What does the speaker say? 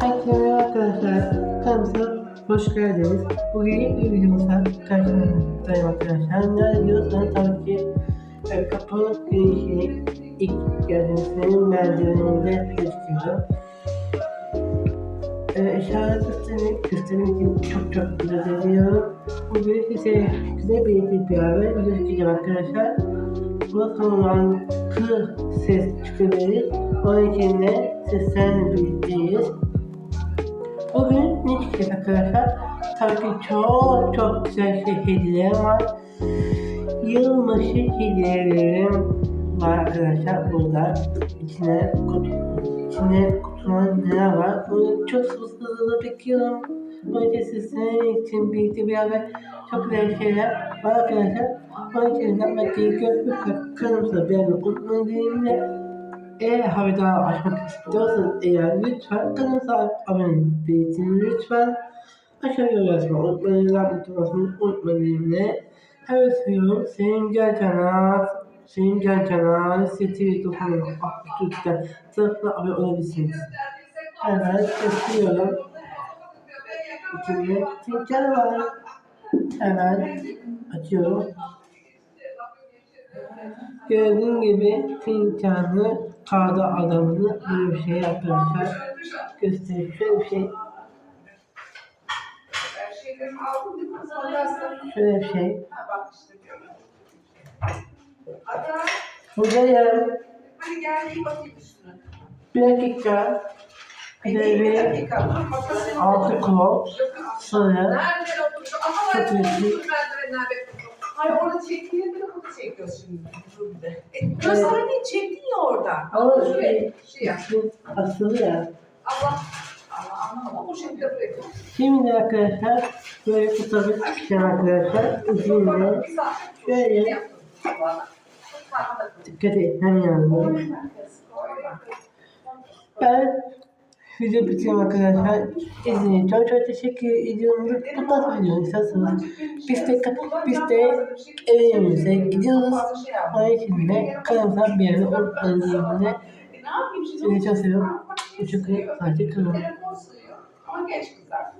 Herkese arkadaşlar. Kanalımıza hoş geldiniz. Bugün ilk bir videomuzda karşınızdayım arkadaşlar. Ne diyorsanız tabii ki e, kapı girişini ilk geldiğinizde merdiveninde gözüküyor. E, işaret sistemi göstermek için çok çok güzel ediyor. Bugün size güzel bir bir video çekeceğim arkadaşlar. Bu konudan kı ses çıkabilir. Onun için de seslerle birlikteyiz. Bugün ne çıkacak arkadaşlar? Tabii ki çok çok güzel şey hediyeler var. Yılbaşı hediyelerim var arkadaşlar burada. İçine kutu, içine kutunun neler var? Bunu çok hızlı bekliyorum. İçin sizin için birlikte beraber çok güzel şeyler var arkadaşlar. Onun için yapmak gerekiyor. Lütfen kanalımıza beğenmeyi unutmayın. Eğer haberdar açmak istiyorsanız eğer lütfen kanalımıza abone olmayı lütfen. Aşağıya yazmayı unutmayın. Unutmasını unutmayın. Evet seviyorum. Senin gel canal. Senin gel canal. Seti dokunun. Aktürk'ten sırfla abone olabilirsiniz. Hemen kesiyorum. İçinde Tinker var. Hemen açıyorum. Gördüğün gibi fincanlı kağıda adamını böyle bir şey yapmışlar. Göstereyim şöyle bir şey. Şöyle bir şey. Buradayım. hadi gel iyi bakayım üstüne. Bir dakika. Makasını- altı kulak. Sarı. Nereden çektiğinde bir de kapı çekiyoruz şimdi. Dur bir de. E, göstermeyi çektin ya orada. Ama Şuraya, şey, şey yap. asılı ya. Allah. Allah anlamadım. O şekilde bırakın. Şimdi arkadaşlar böyle arkadaşlar. İzinle Bir saat şöyle yaptım. Sabahına. Sabahına. dikkat et hem yanında. Ben video bitiriyorum arkadaşlar. İzlediğiniz için çok teşekkür ediyorum. Bu tarz video isterseniz biz de, biz de evimize gidiyoruz. Onun için de kanalımıza bir yere unutmayın? Seni çok seviyorum. Teşekkür ederim. Sadece sığıyor. Ama genç kızlar